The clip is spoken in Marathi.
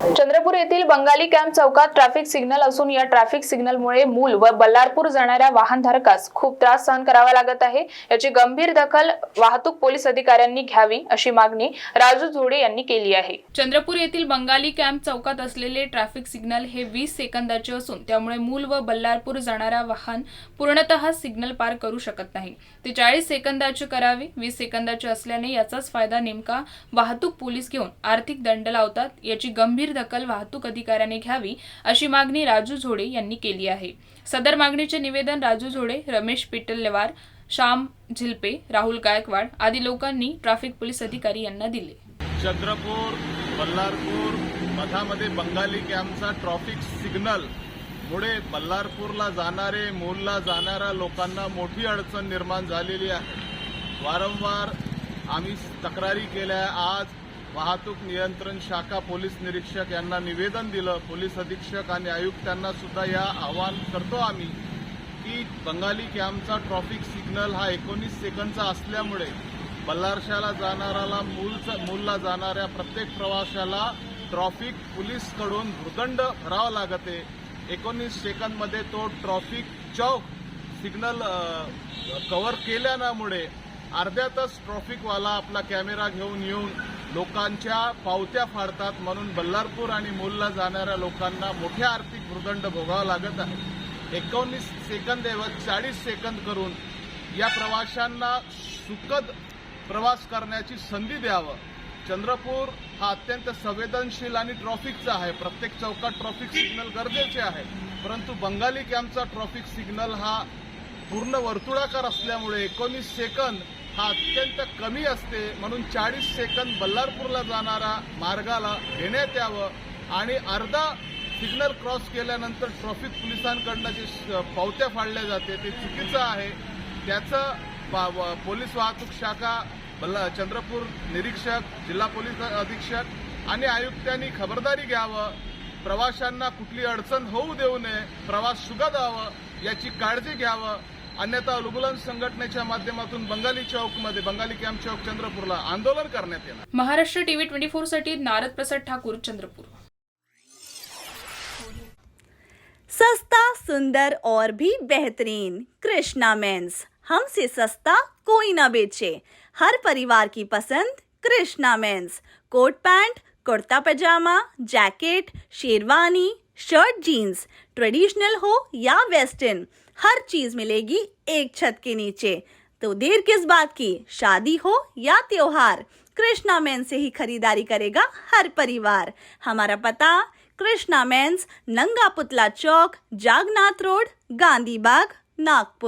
चंद्रपूर येथील बंगाली कॅम्प चौकात ट्रॅफिक सिग्नल असून या ट्रॅफिक सिग्नलमुळे मूल व बल्लारपूर जाणाऱ्या वाहनधारकास खूप त्रास सहन करावा लागत आहे. याची गंभीर दखल वाहतूक पोलीस अधिकाऱ्यांनी घ्यावी अशी मागणी राजू झोडे यांनी केली आहे. चंद्रपूर येथील बंगाली कॅम्प चौकात असलेले ट्रॅफिक सिग्नल हे वीस सेकंदाचे असून त्यामुळे मूल व बल्लारपूर जाणारा वाहन पूर्णतः सिग्नल पार करू शकत नाही. ते चाळीस सेकंदाचे करावे वीस सेकंदाचे असल्याने याचाच फायदा नेमका वाहतूक पोलीस घेऊन आर्थिक दंड लावतात याची गंभीर दखल वाहतूक अधिकाऱ्याने घ्यावी अशी मागणी राजू झोडे यांनी केली आहे. सदर मागणीचे निवेदन राजू झोडे रमेश पिटलवार श्याम झिलपे राहुल गायकवाड आदी लोकांनी ट्रॅफिक पोलीस अधिकारी यांना दिले. चंद्रपूर बल्लारपूर मधामध्ये बंगाली कॅम्पचा ट्रॉफिक सिग्नल. मुळे बल्लारपूरला जाणारे मूलला जाणाऱ्या लोकांना मोठी अडचण निर्माण झालेली आहे. वारंवार आम्ही तक्रारी केल्या. आज वाहतूक नियंत्रण शाखा पोलीस निरीक्षक यांना निवेदन दिलं. पोलीस अधीक्षक आणि आयुक्तांना सुद्धा या आवाहन करतो आम्ही की बंगाली कॅम्पचा ट्रॉफिक सिग्नल हा एकोणीस सेकंदचा असल्यामुळे बल्लारशाला जाणाऱ्याला मूलचा मूलला जाणाऱ्या प्रत्येक प्रवाशाला ट्रॉफिक पोलीसकडून भूदंड भरावा लागते. एकोणीस सेकंदमध्ये तो ट्रॉफिक चौक सिग्नल कव्हर केल्यामुळे अर्ध्यातच ट्रॉफिकवाला आपला कॅमेरा घेऊन येऊन लोकांच्या पावत्या फाडतात म्हणून बल्लारपूर आणि मूलला जाणाऱ्या लोकांना मोठ्या आर्थिक भूदंड भोगावा लागत आहे. एकोणीस सेकंद ऐवज चाळीस सेकंद करून या प्रवाशांना सुखद प्रवास करण्याची संधी द्यावं. चंद्रपूर हा अत्यंत संवेदनशील आणि ट्रॉफिकचा आहे. प्रत्येक चौकात ट्रॉफिक सिग्नल गरजेचे आहे. परंतु बंगाली कॅम्पचा ट्रॉफिक सिग्नल हा पूर्ण वर्तुळाकार असल्यामुळे एकोणीस सेकंद हा अत्यंत कमी असते. म्हणून चाळीस सेकंद बल्लारपूरला जाणारा मार्गाला घेण्यात यावं आणि अर्धा सिग्नल क्रॉस केल्यानंतर ट्रॉफिक पोलिसांकडनं जे पावत्या फाडल्या जाते ते चुकीचं आहे. त्याचं पा- व- पोलीस वाहतूक शाखा बल्ला चंद्रपूर निरीक्षक जिल्हा पोलीस अधीक्षक आणि आयुक्तांनी खबरदारी घ्यावं. प्रवाशांना कुठली अडचण होऊ देऊ नये प्रवास सुगत व्हावं याची काळजी घ्यावं. अन्यथा लुगुलन संघटनेच्या माध्यमातून बंगाली चौकमध्ये बंगाली कॅम्प चौक चंद्रपूरला आंदोलन करण्यात येणार. महाराष्ट्र टीव्ही ट्वेंटी फोरसाठी नारद प्रसाद ठाकूर चंद्रपूर. सस्ता सुंदर और भी बेहतरीन कृष्णा मेंस। हमसे सस्ता कोई ना बेचे। हर परिवार की पसंद Krishna men's. Coat pant kurta pajama, jacket, sherwani, shirt, jeans, traditional हो या वेस्टर्न, हर चीज़ मिलेगी एक छत के नीचे। तो देर किस बात की? शादी हो या त्योहार? कृष्णा मेंस से ही खरीदारी करेगा हर परिवार। हमारा पता, कृष्णा मेंस नंगा पुतला चौक, जागनाथ रोड, गांधी बाग, नागपुर।